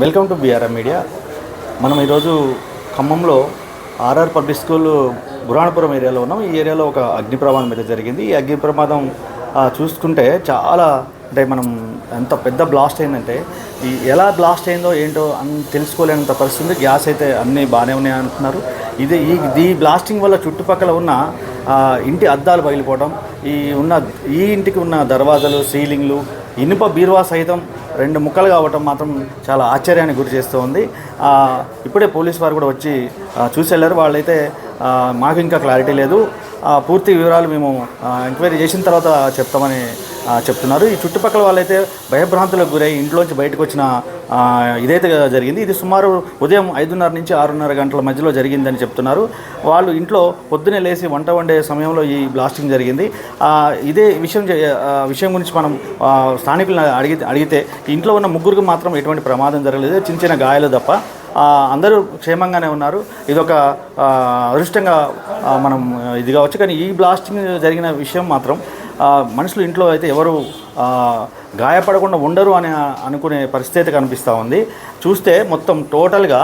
Welcome to BRM media. మనం ఈరోజు ఖమ్మంలో ఆర్ఆర్ పబ్లిక్ స్కూల్ బురాణపురం ఏరియాలో ఉన్నాం. ఈ ఏరియాలో ఒక అగ్ని ప్రమాదం అయితే జరిగింది. ఈ అగ్ని ప్రమాదం చూసుకుంటే చాలా అంటే మనం ఎంత పెద్ద బ్లాస్ట్ అయిందంటే ఈ ఎలా బ్లాస్ట్ అయిందో ఏంటో అని తెలుసుకోలేనంత పరిస్థితి. ఉంది. గ్యాస్ అయితే అన్నీ బాగానే ఉన్నాయి అంటున్నారు. ఇది ఈ ఈ బ్లాస్టింగ్ వల్ల చుట్టుపక్కల ఉన్న ఇంటి అద్దాలు పగిలిపోవడం ఈ ఉన్న ఈ ఇంటికి ఉన్న దర్వాజాలు సీలింగ్లు ఇనుప బీరువా సైతం రెండు ముక్కలు కావటం మాత్రం చాలా ఆశ్చర్యానికి గురి చేస్తూ ఉంది. ఇప్పుడే పోలీస్ వారు కూడా వచ్చి చూసి వెళ్ళారు వాళ్ళైతే మాకు ఇంకా క్లారిటీ లేదు. పూర్తి వివరాలు మేము ఎంక్వైరీ చేసిన తర్వాత చెప్తామని చెప్తున్నారు. ఈ చుట్టుపక్కల వాళ్ళైతే భయభ్రాంతులకు గురై ఇంట్లోంచి బయటకు వచ్చిన ఇదైతే జరిగింది. ఇది సుమారు ఉదయం ఐదున్నర నుంచి ఆరున్నర గంటల మధ్యలో జరిగిందని చెప్తున్నారు. వాళ్ళు ఇంట్లో పొద్దునే లేచి వంట వండే సమయంలో ఈ బ్లాస్టింగ్ జరిగింది. ఇదే విషయం విషయం గురించి మనం స్థానికులను అడిగి అడిగితే ఇంట్లో ఉన్న ముగ్గురికి మాత్రం ఎటువంటి ప్రమాదం జరగలేదు. చిన్న చిన్న గాయాలు తప్ప అందరూ క్షేమంగానే ఉన్నారు. ఇదొక అదృష్టంగా మనం ఇది కావచ్చు. కానీ ఈ బ్లాస్టింగ్ జరిగిన విషయం మాత్రం మనుషులు ఇంట్లో అయితే ఎవరు గాయపడకుండా ఉండరు అని అనుకునే పరిస్థితి అయితే కనిపిస్తూ ఉంది. చూస్తే మొత్తం టోటల్గా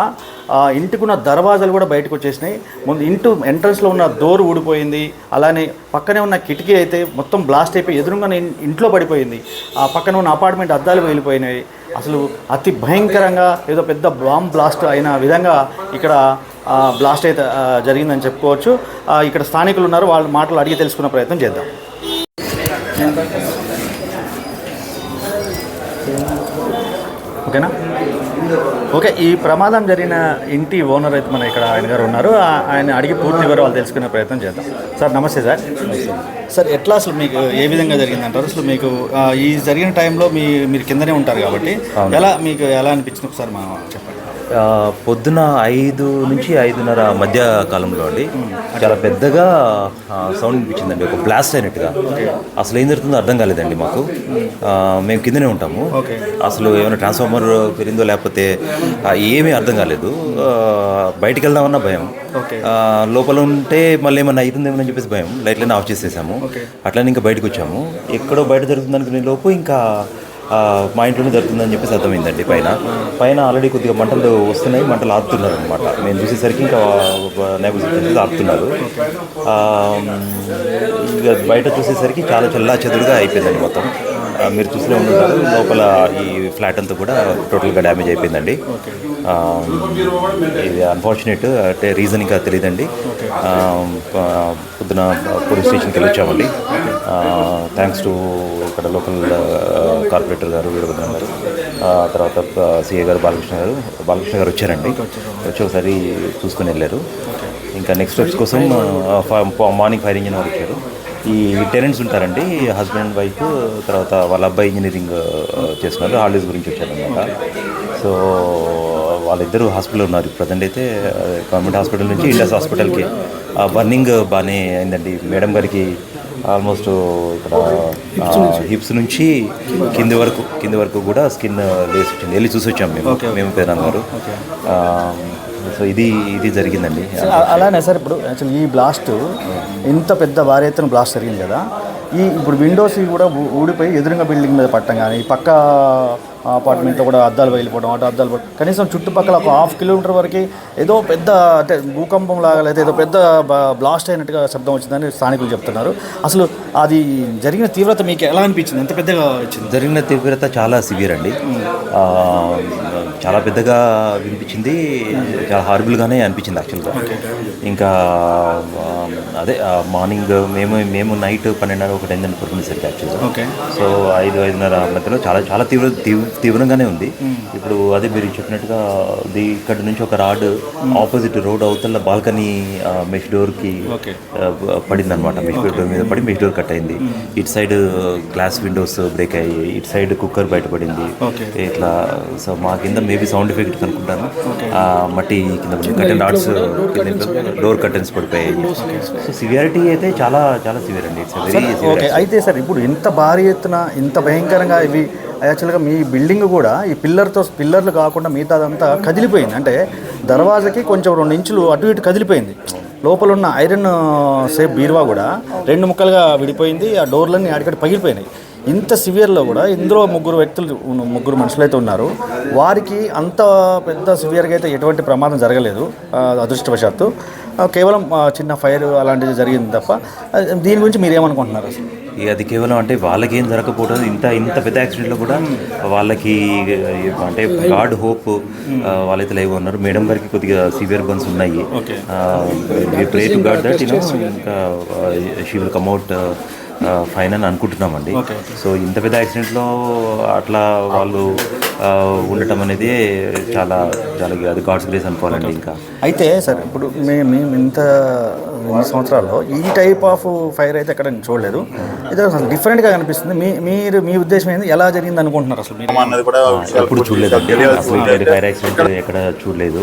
ఇంటికున్న దర్వాజాలు కూడా బయటకు వచ్చేసినాయి. ముందు ఇంటి ఎంట్రన్స్లో ఉన్న డోర్ ఊడిపోయింది. అలానే పక్కనే ఉన్న కిటికీ అయితే మొత్తం బ్లాస్ట్ అయిపోయి ఎదురుగానే ఇంట్లో పడిపోయింది. ఆ పక్కన ఉన్న అపార్ట్మెంట్ అద్దాలు వెళ్ళిపోయినాయి అసలు అతి భయంకరంగా ఏదో పెద్ద బాంబ్ బ్లాస్ట్ అయిన విధంగా ఇక్కడ బ్లాస్ట్ అయితే జరిగిందని చెప్పుకోవచ్చు. ఇక్కడ స్థానికులు ఉన్నారు. వాళ్ళ మాటలు అడిగి తెలుసుకునే ప్రయత్నం చేద్దాం. ఓకేనా? ఓకే ఈ ప్రమాదం జరిగిన ఇంటి ఓనర్ అయితే మన ఇక్కడ ఆయన గారు ఉన్నారు. ఆయన అడిగి పూర్తి వివరాలు తెలుసుకునే ప్రయత్నం చేద్దాం. సార్ నమస్తే సార్. సార్ ఎట్లా అసలు మీకు ఏ విధంగా జరిగిందంటారు? అసలు మీకు ఈ జరిగిన టైంలో మీ మీరు కిందనే ఉంటారు కాబట్టి ఎలా మీకు ఎలా అనిపించింది సార్ మనం చెప్పండి. పొద్దున ఐదు నుంచి ఐదున్నర మధ్య కాలంలో అండి. చాలా పెద్దగా సౌండ్ వినిపించిందండి. ఒక బ్లాస్ట్ అయినట్టుగా. అసలు ఏం జరుగుతుందో అర్థం కాలేదండి మాకు. మేము కిందనే ఉంటాము. అసలు ఏమైనా ట్రాన్స్ఫార్మర్ పెరిందో లేకపోతే ఏమీ అర్థం కాలేదు. బయటికి వెళ్దామన్నా భయం. లోపల ఉంటే మళ్ళీ ఏమన్నా అవుతుందేమో అని చెప్పేసి భయం. లైట్లన్నీ ఆఫ్ చేసేసాము. అట్లనే ఇంకా బయటకు వచ్చాము. ఎక్కడో బయట జరుగుతుంది అనుకునే లోపు ఇంకా మా ఇంట్లోనే జరుగుతుందని చెప్పేసి అర్థమైందండి పైన. పైన ఆల్రెడీ కొద్దిగా మంటలు వస్తున్నాయి మంటలు ఆపుతున్నారు అనమాట మేము చూసేసరికి ఇంకా వచ్చేసి ఆపుతున్నారు. బయట చూసేసరికి చాలా చల్లా చెదురుగా అయిపోయిందండి మొత్తం. మీరు చూస్తూనే ఉంటారు లోపల ఈ ఫ్లాట్ అంతా కూడా టోటల్గా డ్యామేజ్ అయిపోయిందండి. ఇది అన్ఫార్చునేట్ అంటే రీజన్ ఇంకా తెలియదండి. పొద్దున పోలీస్ స్టేషన్కి వెళ్ళి వచ్చామండి థ్యాంక్స్ టు ఇక్కడ లోకల్ కార్పొరేటర్ గారు వీరభద్రం గారు తర్వాత సిఏ గారు బాలకృష్ణ గారు. బాలకృష్ణ గారు వచ్చారండి. వచ్చి ఒకసారి చూసుకుని వెళ్ళారు. ఇంకా నెక్స్ట్ స్టెప్స్ కోసం ఫ- మార్నింగ్ ఫైర్ ఇంజిన్ వారు వచ్చారు. ఈ టెనెంట్స్ ఉంటారండి హస్బెండ్ వైఫ్ తర్వాత వాళ్ళ అబ్బాయి ఇంజనీరింగ్ చేస్తున్నారు. హాలిడేస్ గురించి వచ్చారనమాట సో వాళ్ళిద్దరూ హాస్పిటల్లో ఉన్నారు. ప్రజెంట్ అయితే గవర్నమెంట్ హాస్పిటల్ నుంచి ఇండస్ హాస్పిటల్కి బర్నింగ్ బాగానే అయిందండి. మేడం గారికి ఆల్మోస్ట్ ఇక్కడ హిప్స్ నుంచి. కింది వరకు కింది వరకు కూడా స్కిన్ లేసి వచ్చింది. వెళ్ళి చూసి వచ్చాం మేము మేము పేదనాన్న గారు. సో ఇది ఇది జరిగిందండి. అలానే సార్ ఇప్పుడు యాక్చువల్లీ ఈ బ్లాస్ట్ ఇంత పెద్ద భారీ ఎత్తున బ్లాస్ట్ జరిగింది కదా. ఈ ఇప్పుడు విండోస్ కూడా ఊడిపోయి ఎదురుగా బిల్డింగ్ మీద పట్టడం కానీ ఈ పక్క అపార్ట్మెంట్లో కూడా అద్దాలు పగిలిపోవడం అటు అద్దాలు పడ- కనీసం చుట్టుపక్కల ఒక హాఫ్ కిలోమీటర్ వరకు ఏదో పెద్ద అంటే భూకంపం లాగా లేదా ఏదో పెద్ద బ్లాస్ట్ అయినట్టుగా శబ్దం వచ్చిందని స్థానికులు చెప్తున్నారు. అసలు అది జరిగిన తీవ్రత మీకు ఎలా అనిపించింది? ఎంత పెద్దగా వచ్చింది జరిగిన తీవ్రత చాలా సివియర్ అండి. చాలా పెద్దగా వినిపించింది చాలా హారబుల్గానే అనిపించింది యాక్చువల్గా ఇంకా అదే మార్నింగ్ మేము మేము నైట్ పన్నెండున్నర ఒకటి అయిందని పడుకునేసరికి యాక్చువల్గా ఓకే. సో ఐదు ఐదున్నర మధ్యలో చాలా చాలా తీవ్ర తీవ్ర తీవ్రంగానే ఉంది. ఇప్పుడు అదే మీరు చెప్పినట్టుగా ఇక్కడ నుంచి ఒక రాడ్ ఆపోజిట్ రోడ్ అవతల బాల్కనీ మెష్ డోర్కి పడింది అనమాట మెష్ డోర్ మీద పడి మెష్ డోర్ కట్ అయింది. ఇటు సైడ్ గ్లాస్ విండోస్ బ్రేక్ అయ్యి ఇటు సైడ్ కుక్కర్ బయటపడింది. ఇట్లా సో మా కింద మేబీ సౌండ్ ఎఫెక్ట్ కనుక్కుంటాను. ఆ, మట్టి కింద కర్టెన్ డాట్స్ డోర్ కర్టెన్స్ పడిపోయాయి. సో సివియారిటీ అయితే చాలా చాలా సివియర్ అండి. ఇట్స్ వెరీ ఓకే అయితే సార్ ఇప్పుడు ఇంత భారీ ఎత్తున ఇంత భయంకరంగా ఇవి యాక్చువల్గా మీ బిల్డింగ్ కూడా ఈ పిల్లర్తో పిల్లర్లు కాకుండా మిగతాదంతా కదిలిపోయింది. అంటే దర్వాజకి కొంచెం రెండు ఇంచులు అటు ఇటు కదిలిపోయింది. లోపల ఉన్న ఐరన్ సేఫ్ బీరువా కూడా రెండు ముక్కలుగా విడిపోయింది. ఆ డోర్లన్నీ అడికటి పగిలిపోయినాయి. ఇంత సివియర్లో కూడా ఇందులో ముగ్గురు వ్యక్తులు ముగ్గురు మనుషులు అయితే ఉన్నారు. వారికి అంత పెద్ద సివియర్గా అయితే ఎటువంటి ప్రమాదం జరగలేదు అదృష్టవశాత్తు. కేవలం చిన్న ఫైర్ అలాంటిది జరిగింది తప్ప దీని గురించి మీరు ఏమనుకుంటున్నారు అసలు? ఇక అది కేవలం అంటే వాళ్ళకి ఏం జరగకపోవడం ఇంత ఇంత పెద్ద యాక్సిడెంట్లో కూడా వాళ్ళకి అంటే గాడ్ హోప్ వాళ్ళైతే లైవ్ ఉన్నారు. మేడం గారికి కొద్దిగా సివియర్ బన్స్ ఉన్నాయి. ప్రే టు గాడ్ దట్ ఇంకా she will come out fine అని అనుకుంటున్నామండి. సో ఇంత పెద్ద యాక్సిడెంట్లో అట్లా వాళ్ళు ఉండటం అనేది చాలా చాలా అది గాడ్స్ గ్రేస్ అనుకోవాలండి ఇంకా. అయితే సార్ ఇప్పుడు మేము మేము ఇంత ఇన్ని సంవత్సరాల్లో ఈ టైప్ ఆఫ్ ఫైర్ అయితే ఎక్కడ నేను చూడలేదు. ఇది అసలు డిఫరెంట్గా కనిపిస్తుంది. మీ మీరు మీ ఉద్దేశం ఏంది? ఎలా జరిగింది అనుకుంటున్నారు అసలు మీరు? అన్నది కూడా ఎప్పుడు అసలు ఇలాంటి ఫైర్ యాక్సిడెంట్ ఎక్కడ చూడలేదు.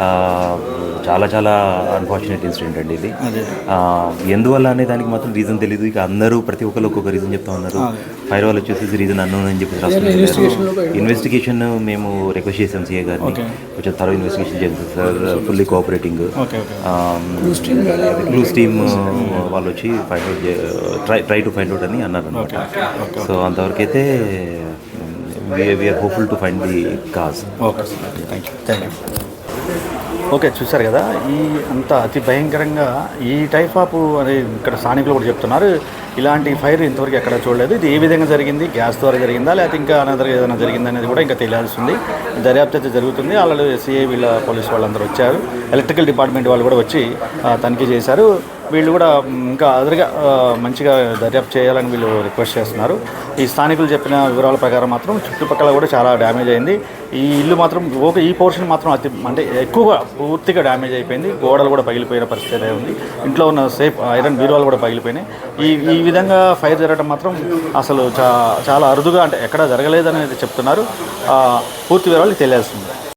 ఆ, చాలా చాలా అన్ఫార్చునేట్ ఇన్సిడెంట్ అండి ఇది. ఎందువల్ల అనే దానికి మాత్రం రీజన్ తెలియదు ఇక అందరూ ప్రతి ఒక్కరు ఒక్కొక్క రీజన్ చెప్తా ఉన్నారు. ఫైర్ వాళ్ళు వచ్చేసి రీజన్ అన్నోన్ అని చెప్పి రాస్తున్నారు ఇన్వెస్టిగేషన్ మేము రిక్వెస్ట్ చేసాం సీఏ గారిని. కొంచెం త్వరగా ఇన్వెస్టిగేషన్ చేయండి sir. Fully cooperating clues team వాళ్ళు వచ్చి find out try try to find out అని అన్నారు అనమాట సో అంతవరకు అయితే we're hopeful to find the cause okay thank you thank you okay చూసారు కదా. ఈ అంత అతి భయంకరంగా ఈ టైప్ ఆఫ్ అని ఇక్కడ స్థానికులు కూడా చెప్తున్నారు. ఇలాంటి ఫైర్ ఇంతవరకు ఎక్కడ చూడలేదు. ఇది ఏ విధంగా జరిగింది? గ్యాస్ ద్వారా జరిగిందా? లేకపోతే ఇంకా అనదర్ ఏదైనా జరిగింది అనేది కూడా ఇంకా తెలియాల్సింది. దర్యాప్తు అయితే జరుగుతుంది. వాళ్ళు సిఐ వీళ్ళ పోలీస్ వాళ్ళందరూ వచ్చారు. ఎలక్ట్రికల్ డిపార్ట్మెంట్ వాళ్ళు కూడా వచ్చి తనిఖీ చేశారు. వీళ్ళు కూడా ఇంకా అదరుగా మంచిగా దర్యాప్తు చేయాలని వీళ్ళు రిక్వెస్ట్ చేస్తున్నారు. ఈ స్థానికులు చెప్పిన వివరాల ప్రకారం మాత్రం చుట్టుపక్కల కూడా చాలా డ్యామేజ్ అయింది. ఈ ఇల్లు మాత్రం ఓకే ఈ పోర్షన్ మాత్రం అతి అంటే ఎక్కువగా పూర్తిగా డ్యామేజ్ అయిపోయింది. గోడలు కూడా పగిలిపోయిన పరిస్థితి ఉంది. ఇంట్లో ఉన్న సేఫ్ ఐరన్ బీరువాలు కూడా పగిలిపోయినాయి. ఈ ఈ విధంగా ఫైర్ జరగడం మాత్రం అసలు చా చాలా అరుదుగా అంటే ఎక్కడా జరగలేదని అయితే చెప్తున్నారు పూర్తి వివరాలు తెలియాల్సింది.